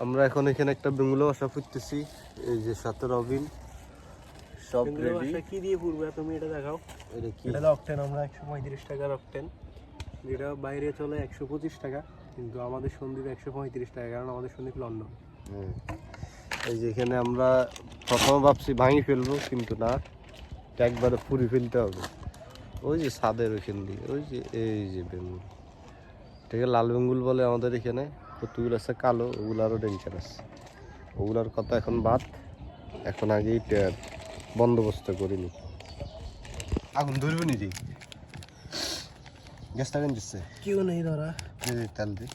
আমরা এখন এখানে একটা বেঙ্গুলো বাসা ফুটতেছি এই যে সাথে রবিন সব রেডি কি দিয়ে পুরবে তুমি এটা দেখাও। এটা কি? এটা অকটেন আমরা একশো পঁয়ত্রিশ টাকার অকটেন যেটা বাইরে চলে একশো পঁচিশ টাকা কিন্তু আমাদের সন্দীপ একশো পঁয়ত্রিশ টাকা কারণ আমাদের সন্দীপ লন্ডন। এই যে এখানে আমরা প্রথমে ভাবছি ভাঙি ফেলব কিন্তু না একবারে পুরি ফেলতে হবে। ওই যে সাদের ওইখান দিয়ে ওই যে এই যে বেঙ্গুল। ঠিক লাল বেঙ্গুল বলে আমাদের এখানে কতগুলো আছে? কালো ওগুলো আরও ডেঞ্জার আছে ওগুলার কথা এখন বাদ। এখন আগেই তে- বন্দোবস্ত করিনি। আগুন ধরবে নিজেই গ্যাসটা কেন দিচ্ছে? কেউ নেই ধরা তেল দি।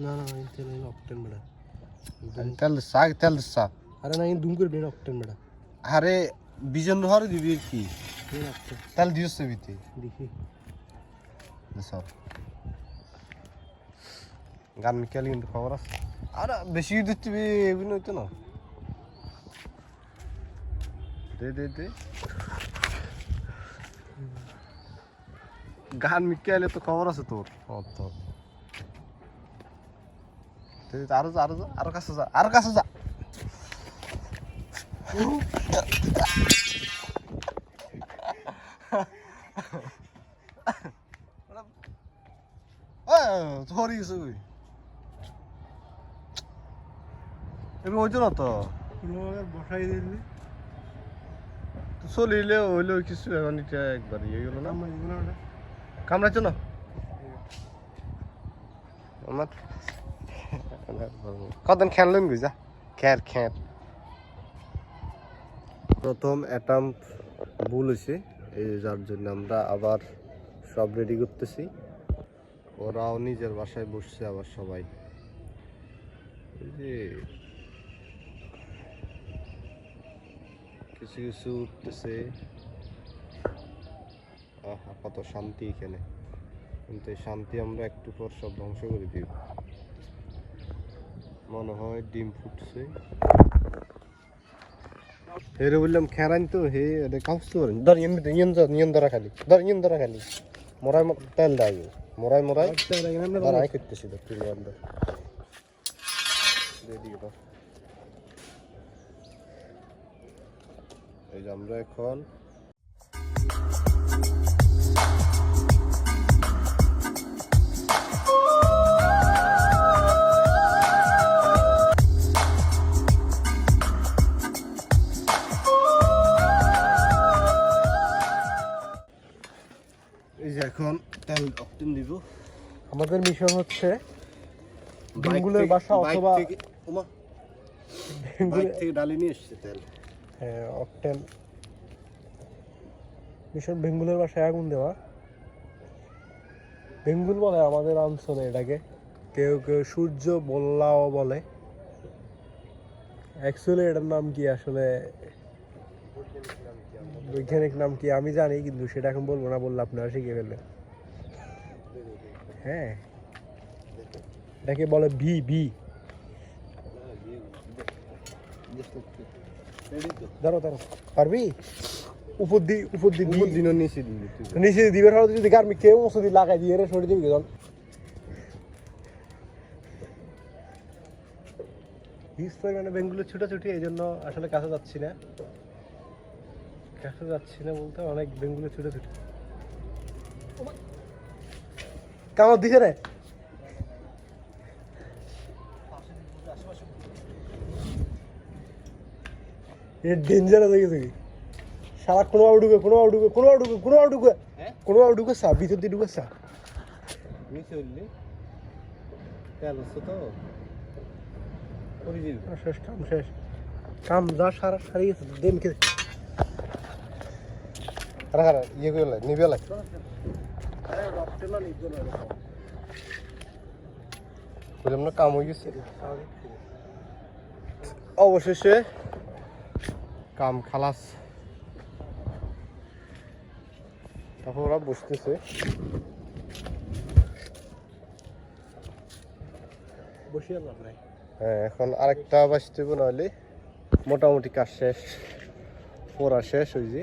না না আমি তেল অকটেন বেড়া। তেল দিচ্ছে আগে তেল দিচ্ছে। আরে না দুম করে অকটেন বেড়া। আরে বিজন হরে দিবি কি। তেল দিয়েছে বিতে। দেখি। সব। গান মিকাল কিন্তু খবর আছে। আর বেশি দিচ্ছি এগুলো হইতো না। দে দে দে। গান মিকালে তো খবর আছে তোর। ও তো দে, দে, আরও যা আরও যা আরও কাছে যা আরও কাছে যা। ধরি গেছে কই এবার হইতো না তো বসাই চলিলে হইল কিছু এখন এটা একবার ইয়ে গেল না? কামড়াইছো না? আমার কদিন খেললেন বুঝা খ্যার খ্যার। প্রথম অ্যাটাম ভুল হয়েছে এই যার জন্য আমরা আবার সব রেডি করতেছি। ওরাও নিজের বাসায় বসছে আবার সবাই। এই যে কিছু কিছু উঠতেছে। আহা কত শান্তি এখানে। কিন্তু এই শান্তি আমরা একটু পর সব ধ্বংস করে দিব। মনে হয় ডিম ফুটছে। হেরে বললাম খেরান তো হে এটা কাউস তো ধর ইন ইন ইন ধরা খালি ধর ইন ধরা খালি মরাই তেল দেয় মরাই মরাই ধর আই করতেছি ধর তুই ধর। এই যে আমরা এখন এখন তেল অক্টিন দিব। আমাদের মিশন হচ্ছে বেঙ্গুলের বাসা অথবা বাইক থেকে ডালি নিয়ে এসছে তেল। অকটেন মিশন বেঙ্গুলের বাসায় আগুন দেওয়া। বেঙ্গুল বলে আমাদের অঞ্চলে এটাকে। কেউ কেউ সূর্য বল্লাও বলে। অ্যাকচুয়ালি এটার নাম কি আসলে? বৈজ্ঞানিক নাম কি আমি জানি, কিন্তু সেটা এখন বলব না, বললে আপনারা শিখে ফেলবেন। হ্যাঁ। এটাকে বলে বি ভি ধরো ধরো পারবি? উপর দি উপর দি দি দিনও নিচে দিবি। নিচে দিবের হলে যদি গার্মি কেউ ওষুধ লাগাই দিয়ে রে সরে দিবি কেন হিউজ পরিমাণে বেঙ্গুলো ছুটাছুটি এই জন্য আসলে কাছে যাচ্ছি না। কাছে যাচ্ছি না বলতে অনেক বেঙ্গুলো ছুটাছুটি। কামড় দিছে রে? এ ডেঞ্জার হয়ে গেছে সারা কোনো আউ ঢুকে কোনো আউ ঢুকে কোনো আউ ঢুকে কোনো আউ ঢুকে হ্যাঁ? কোনো আউ ঢুকে সা ভিতর দিয়ে ঢুকে সা। শেষ কাম শেষ। কাম যা সারা সারি গেছে দেন কে আরে আরে ইয়ে করে লাই নিবে লাই। বললাম না কাম হয়ে গেছে। অবশেষে কাম খালাস। তারপর ওরা বসতেছে। হ্যাঁ এখন আরেকটা বাঁচতে নাহলে। মোটামুটি কাজ শেষ পড়া শেষ হয়েছে